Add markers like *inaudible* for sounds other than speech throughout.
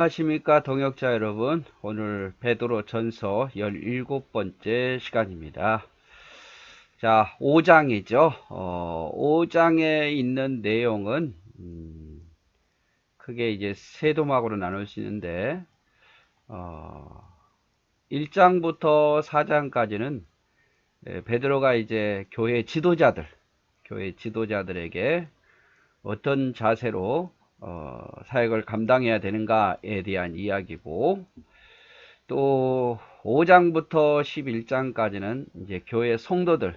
안녕하십니까 동역자 여러분. 오늘 베드로 전서 17번째 시간입니다. 자 5장이죠. 어, 5장에 있는 내용은 음, 크게 이제 세 도막으로 나눌 수 있는데 어, 1장부터 4장까지는 예, 베드로가 이제 교회 지도자들 교회 지도자들에게 어떤 자세로 어, 사역을 감당해야 되는가에 대한 이야기고 또 5장부터 11장까지는 이제 교회 성도들,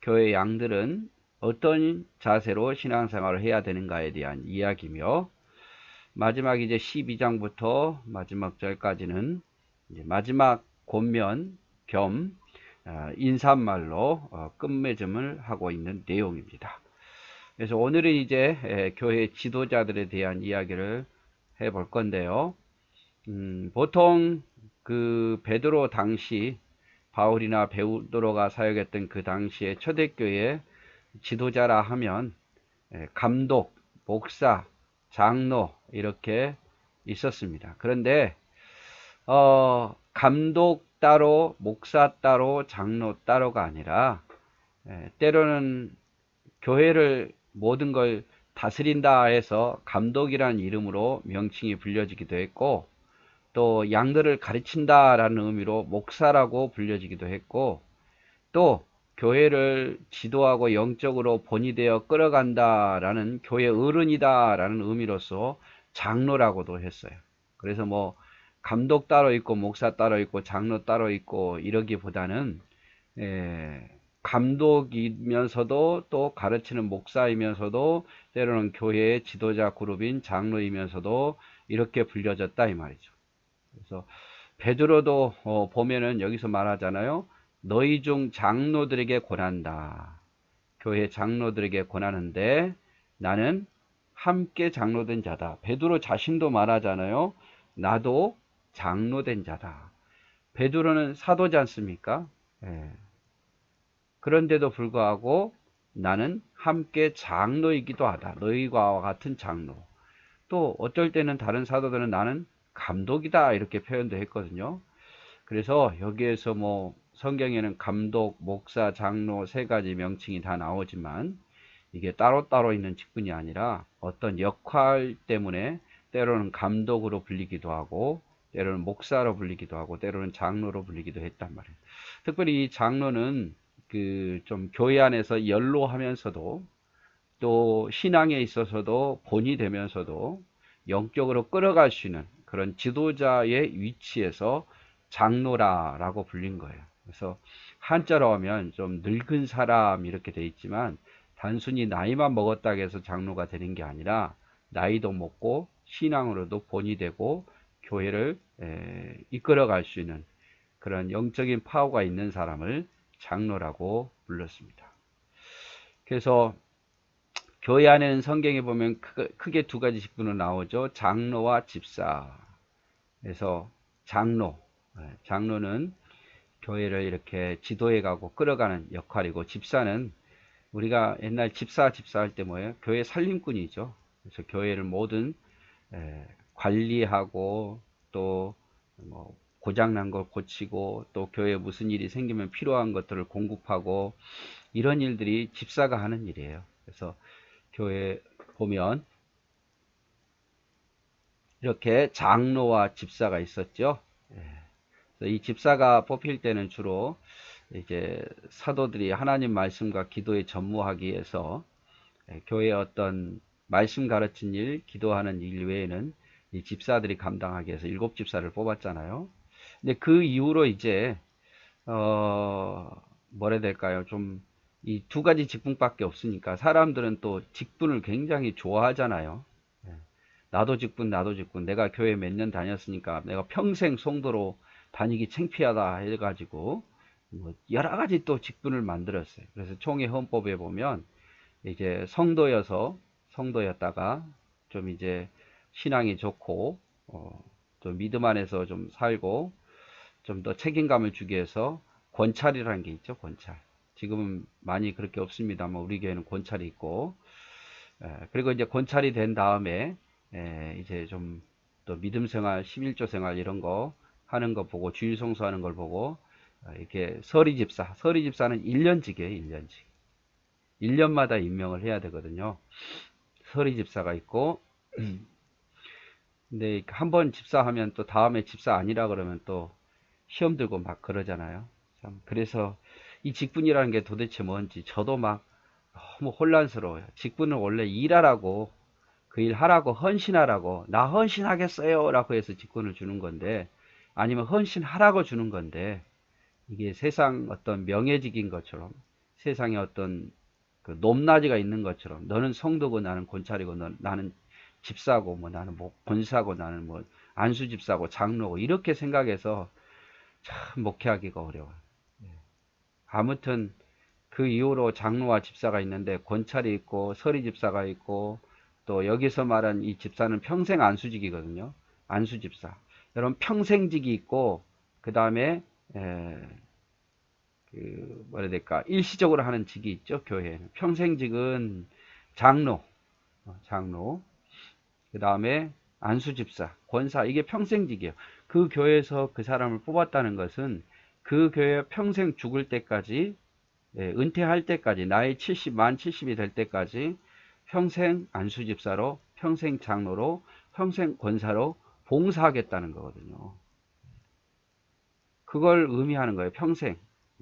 교회 양들은 어떤 자세로 신앙생활을 해야 되는가에 대한 이야기며 마지막 이제 12장부터 마지막 절까지는 마지막 권면 겸 어, 인사말로 어, 끝맺음을 하고 있는 내용입니다. 그래서 오늘은 이제 교회 지도자들에 대한 이야기를 해 볼 건데요. 음, 보통 그 베드로 당시 바울이나 베드로가 사역했던 그 당시에 초대교회 지도자라 하면 감독, 목사, 장로 이렇게 있었습니다. 그런데 어, 감독 따로, 목사 따로, 장로 따로가 아니라 때로는 교회를 모든 걸 다스린다 해서 감독이라는 이름으로 명칭이 불려지기도 했고 또 양들을 가르친다 라는 의미로 목사라고 불려지기도 했고 또 교회를 지도하고 영적으로 본이 되어 끌어간다 라는 교회 어른이다 라는 의미로서 장로라고도 했어요. 그래서 뭐 감독 따로 있고 목사 따로 있고 장로 따로 있고 이러기보다는 에, 감독이면서도 또 가르치는 목사이면서도 때로는 교회의 지도자 그룹인 장로이면서도 이렇게 불려졌다 이 말이죠. 그래서 베드로도 어, 보면은 여기서 말하잖아요. 너희 중 장로들에게 권한다. 교회 장로들에게 권하는데 나는 함께 장로된 자다. 베드로 자신도 말하잖아요. 나도 장로된 자다. 베드로는 사도지 않습니까? 예. 그런데도 불구하고 나는 함께 장로이기도 하다. 너희와 같은 장로. 또 어쩔 때는 다른 사도들은 나는 감독이다 이렇게 표현도 했거든요. 그래서 여기에서 뭐 성경에는 감독, 목사, 장로 세 가지 명칭이 다 나오지만 이게 따로따로 있는 직분이 아니라 어떤 역할 때문에 때로는 감독으로 불리기도 하고 때로는 목사로 불리기도 하고 때로는 장로로 불리기도 했단 말이에요. 특별히 이 장로는 그 좀 교회 안에서 연로하면서도 또 신앙에 있어서도 본이 되면서도 영적으로 끌어갈 수 있는 그런 지도자의 위치에서 장로라라고 불린 거예요. 그래서 한자로 하면 좀 늙은 사람 이렇게 돼 있지만 단순히 나이만 먹었다고 해서 장로가 되는 게 아니라 나이도 먹고 신앙으로도 본이 되고 교회를 이끌어갈 수 있는 그런 영적인 파워가 있는 사람을 장로라고 불렀습니다. 그래서 교회 안에는 성경에 보면 크게 두 가지 직분으로 나오죠. 장로와 집사. 그래서 장로, 네, 장로는 교회를 이렇게 지도해 가고 끌어가는 역할이고 집사는 우리가 옛날 집사 집사 할 때 뭐예요? 교회 살림꾼이죠. 그래서 교회를 모든 관리하고 또 뭐 고장난 걸 고치고 또 교회에 무슨 일이 생기면 필요한 것들을 공급하고 이런 일들이 집사가 하는 일이에요. 그래서 교회 보면 이렇게 장로와 집사가 있었죠. 예. 이 집사가 뽑힐 때는 주로 이제 사도들이 하나님 말씀과 기도에 전무하기 위해서 예, 교회의 어떤 말씀 가르친 일, 기도하는 일 외에는 이 집사들이 감당하기 위해서 일곱 집사를 뽑았잖아요. 근데 그 이후로 이제 어 해야 될까요? 좀 이 두 가지 직분밖에 없으니까 사람들은 또 직분을 굉장히 좋아하잖아요. 예. 나도 직분, 나도 직분. 내가 교회 몇 년 다녔으니까 내가 평생 송도로 다니기 창피하다 해가지고 뭐 여러 가지 또 직분을 만들었어요. 그래서 총회 헌법에 보면 이제 성도여서 성도였다가 좀 이제 신앙이 좋고 어, 좀 믿음 안에서 좀 살고 좀 더 책임감을 주기 위해서 권찰이라는 게 있죠. 권찰. 지금은 많이 그렇게 없습니다만 우리 교회는 권찰이 있고 에, 그리고 이제 권찰이 된 다음에 에, 이제 좀 또 믿음 생활, 11조 생활 이런 거 하는 거 보고 주일 성수하는 걸 보고 어, 이렇게 서리 집사, 서리 집사는 1년직이에요, 1년직. 1년마다 임명을 해야 되거든요. 서리 집사가 있고 *clears throat* 근데 한 번 집사하면 또 다음에 집사 아니라 그러면 또 시험 들고 막 그러잖아요. 참 그래서 이 직분이라는 게 도대체 뭔지 저도 막 너무 혼란스러워요. 직분은 원래 일하라고 그 일 하라고 헌신하라고 나 헌신하겠어요 라고 해서 직분을 주는 건데 아니면 헌신하라고 주는 건데 이게 세상 어떤 명예직인 것처럼 세상에 어떤 그 높낮이가 있는 것처럼 너는 성도고 나는 권찰이고 너, 나는 집사고 뭐 나는 뭐 권사고 나는 뭐 안수 집사고 장로고 이렇게 생각해서 참 목회하기가 어려워요. 예. 아무튼 그 이후로 장로와 집사가 있는데 권찰이 있고 서리 집사가 있고 또 여기서 말한 이 집사는 평생 안수직이거든요. 안수 집사. 여러분 평생직이 있고 그 다음에 그 뭐라 해야 될까 일시적으로 하는 직이 있죠 교회에는 평생직은 장로 어, 장로 그 다음에 안수집사 권사 이게 평생직이에요 그 교회에서 그 사람을 뽑았다는 것은 그 교회 평생 죽을 때까지 예, 은퇴할 때까지 나이 70, 만 70이 될 때까지 평생 안수집사로 평생 장로로 평생 권사로 봉사하겠다는 거거든요 그걸 의미하는 거예요 평생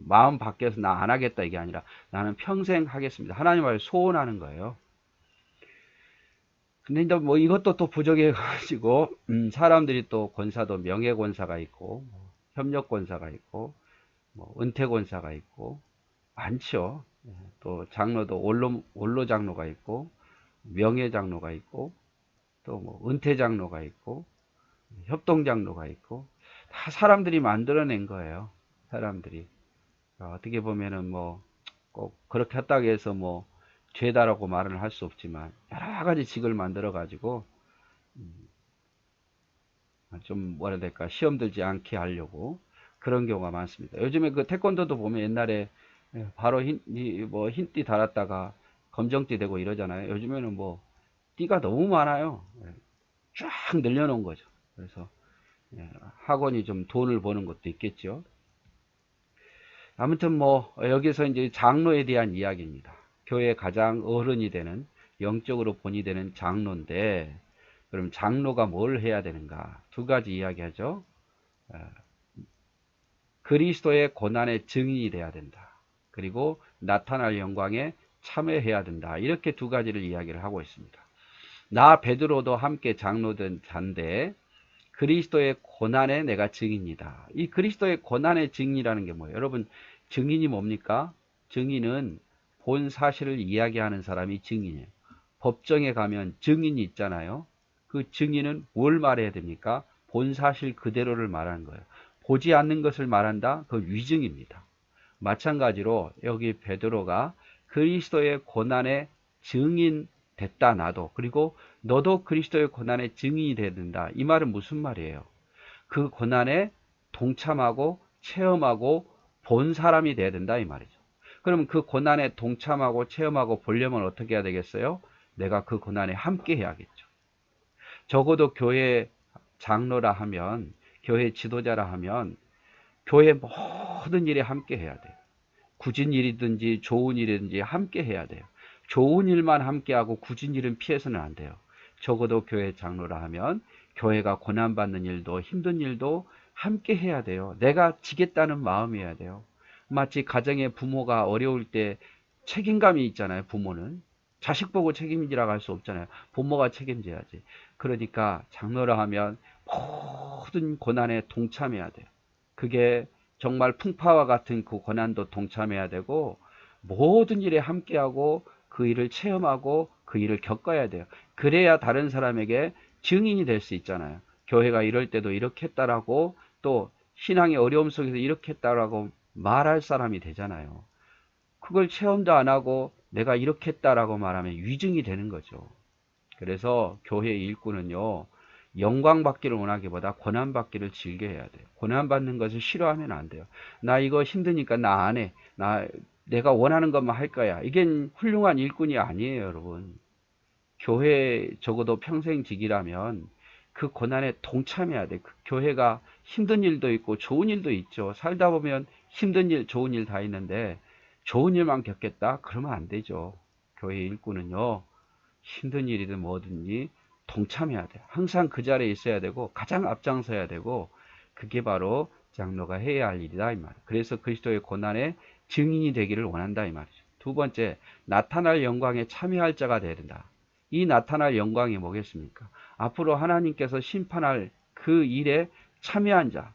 마음 밖에서 나 안 하겠다 이게 아니라 나는 평생 하겠습니다. 하나님 을 소원하는 거예요. 근데 이제 뭐 이것도 또 부족해 가지고 음 사람들이 또 권사도 명예 권사가 있고 뭐 협력 권사가 있고 뭐 은퇴 권사가 있고 많죠. 예, 또 장로도 원로 원로 장로가 있고 명예 장로가 있고 또 뭐 은퇴 장로가 있고 협동 장로가 있고 다 사람들이 만들어낸 거예요. 사람들이 어, 어떻게 보면은 뭐 꼭 그렇게 했다고 해서 뭐 죄다라고 말을 할 수 없지만 여러 가지 직을 만들어 가지고 음, 좀 뭐라 해야 될까 시험 들지 않게 하려고 그런 경우가 많습니다. 요즘에 그 태권도도 보면 옛날에 예, 바로 흰, 뭐 흰띠 달았다가 검정띠 되고 이러잖아요. 요즘에는 뭐 띠가 너무 많아요. 예, 쫙 늘려놓은 거죠. 그래서 예, 학원이 좀 돈을 버는 것도 있겠죠. 아무튼 뭐 여기서 이제 장로에 대한 이야기입니다. 교회 가장 어른이 되는 영적으로 본이 되는 장로인데 그럼 장로가 뭘 해야 되는가? 두 가지 이야기하죠. 어, 그리스도의 고난의 증인이 돼야 된다. 그리고 나타날 영광에 참여해야 된다. 이렇게 두 가지를 이야기를 하고 있습니다. 나 베드로도 함께 장로된 자인데 그리스도의 고난에 내가 증인이다. 이 그리스도의 고난의 증인이라는 게 뭐예요? 여러분 증인이 뭡니까? 증인은 본 사실을 이야기하는 사람이 증인이에요. 법정에 가면 증인이 있잖아요. 그 증인은 뭘 말해야 됩니까? 본 사실 그대로를 말하는 거예요. 보지 않는 것을 말한다? 그 위증입니다. 마찬가지로 여기 베드로가 그리스도의 고난의 증인 됐다 나도 그리고 너도 그리스도의 고난의 증인이 돼야 된다. 이 말은 무슨 말이에요? 그 고난에 동참하고 체험하고 본 사람이 돼야 된다 이 말이죠. 그러면 그 고난에 동참하고 체험하고 보려면 어떻게 해야 되겠어요? 내가 그 고난에 함께 해야겠죠. 적어도 교회 장로라 하면 교회 지도자라 하면 교회 모든 일에 함께 해야 돼요. 굳은 일이든지 좋은 일이든지 함께 해야 돼요. 좋은 일만 함께하고 굳은 일은 피해서는 안 돼요. 적어도 교회 장로라 하면 교회가 고난받는 일도 힘든 일도 함께 해야 돼요. 내가 지겠다는 마음이어야 돼요. 마치 가정의 부모가 어려울 때 책임감이 있잖아요. 부모는. 자식 보고 책임지라고 할 수 없잖아요. 부모가 책임져야지. 그러니까 장로라 하면 모든 고난에 동참해야 돼요. 그게 정말 풍파와 같은 그 고난도 동참해야 되고 모든 일에 함께하고 그 일을 체험하고 그 일을 겪어야 돼요. 그래야 다른 사람에게 증인이 될 수 있잖아요. 교회가 이럴 때도 이렇게 했다라고 또 신앙의 어려움 속에서 이렇게 했다라고 말할 사람이 되잖아요. 그걸 체험도 안 하고 내가 이렇게 했다라고 말하면 위증이 되는 거죠. 그래서 교회 일꾼은요, 영광 받기를 원하기보다 고난 받기를 즐겨 해야 돼요. 고난 받는 것을 싫어하면 안 돼요. 나 이거 힘드니까 나 안 해. 나 내가 원하는 것만 할 거야. 이게 훌륭한 일꾼이 아니에요, 여러분. 교회 적어도 평생 직이라면 그 고난에 동참해야 돼. 그 교회가 힘든 일도 있고 좋은 일도 있죠. 살다 보면 힘든 일, 좋은 일 다 있는데 좋은 일만 겪겠다? 그러면 안 되죠. 교회 일꾼은요. 힘든 일이든 뭐든지 동참해야 돼. 항상 그 자리에 있어야 되고 가장 앞장서야 되고 그게 바로 장로가 해야 할 일이다 이 말. 그래서 그리스도의 고난의 증인이 되기를 원한다 이 말이죠. 두 번째, 나타날 영광에 참여할 자가 되야 된다. 이 나타날 영광이 뭐겠습니까? 앞으로 하나님께서 심판할 그 일에 참여한 자.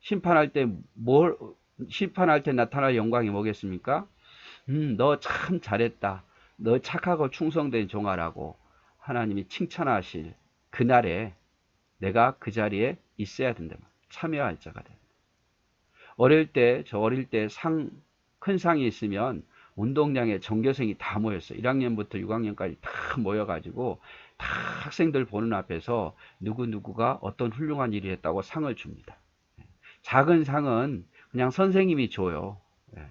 심판할 때 뭘, 심판할 때 나타날 영광이 뭐겠습니까? 음, 너 참 잘했다. 너 착하고 충성된 종아라고 하나님이 칭찬하실 그날에 내가 그 자리에 있어야 된다. 참여할 자가 돼. 어릴 때, 저 어릴 때 상, 큰 상이 있으면 운동장에 전교생이 다 모였어요. 1학년부터 6학년까지 다 모여가지고 다 학생들 보는 앞에서 누구누구가 어떤 훌륭한 일을 했다고 상을 줍니다. 작은 상은 그냥 선생님이 줘요. 예.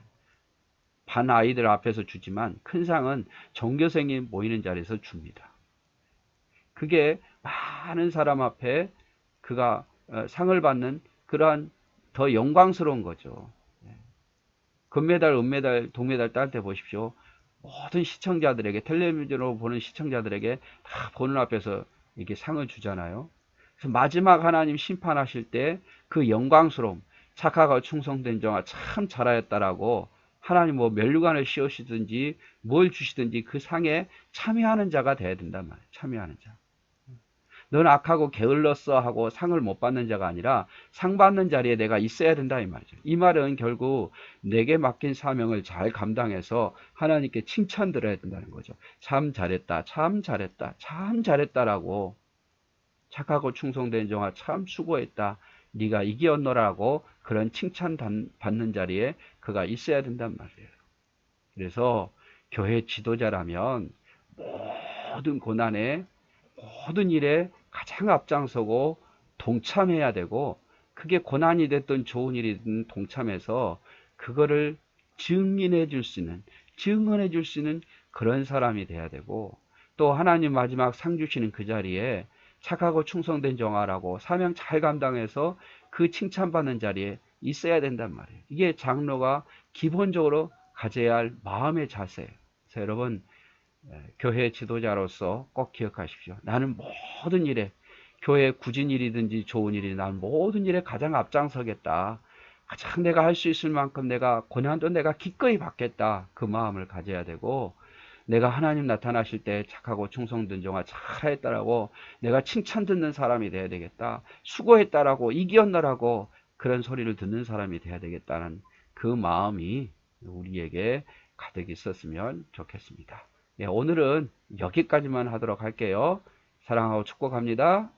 반 아이들 앞에서 주지만 큰 상은 전교생이 모이는 자리에서 줍니다. 그게 많은 사람 앞에 그가 어, 상을 받는 그러한 더 영광스러운 거죠. 금메달, 은메달, 동메달 딸 때 보십시오. 모든 시청자들에게 텔레비전으로 보는 시청자들에게 다 보는 앞에서 이렇게 상을 주잖아요. 그래서 마지막 하나님 심판하실 때 그 영광스러움, 착하고 충성된 정아 참 잘하였다라고 하나님 뭐 멸류관을 씌우시든지 뭘 주시든지 그 상에 참여하는 자가 돼야 된단 말이에요. 참여하는 자. 넌 악하고 게을렀어 하고 상을 못 받는 자가 아니라 상 받는 자리에 내가 있어야 된다 이 말이죠. 이 말은 결국 내게 맡긴 사명을 잘 감당해서 하나님께 칭찬 들어야 된다는 거죠. 참 잘했다, 참 잘했다, 참 잘했다라고 착하고 충성된 종아 참 수고했다. 네가 이기었노라고 그런 칭찬 받는 자리에 그가 있어야 된단 말이에요. 그래서 교회 지도자라면 모든 고난에 모든 일에 가장 앞장서고 동참해야 되고 그게 고난이 됐든 좋은 일이든 동참해서 그거를 증인해 줄 수 있는 증언해 줄 수 있는 그런 사람이 돼야 되고 또 하나님 마지막 상 주시는 그 자리에 착하고 충성된 정화라고 사명 잘 감당해서 그 칭찬받는 자리에 있어야 된단 말이에요. 이게 장로가 기본적으로 가져야 할 마음의 자세예요. 그래서 여러분 예, 교회 지도자로서 꼭 기억하십시오. 나는 모든 일에 교회 굳은 일이든지 좋은 일이 나는 모든 일에 가장 앞장서겠다. 가장 내가 할 수 있을 만큼 내가 고난도 내가 기꺼이 받겠다. 그 마음을 가져야 되고 내가 하나님 나타나실 때 착하고 충성된 종아 잘했다라고 내가 칭찬 듣는 사람이 돼야 되겠다. 수고했다라고 이기었나라고 그런 소리를 듣는 사람이 돼야 되겠다는 그 마음이 우리에게 가득 있었으면 좋겠습니다. 예, 오늘은 여기까지만 하도록 할게요. 사랑하고 축복합니다.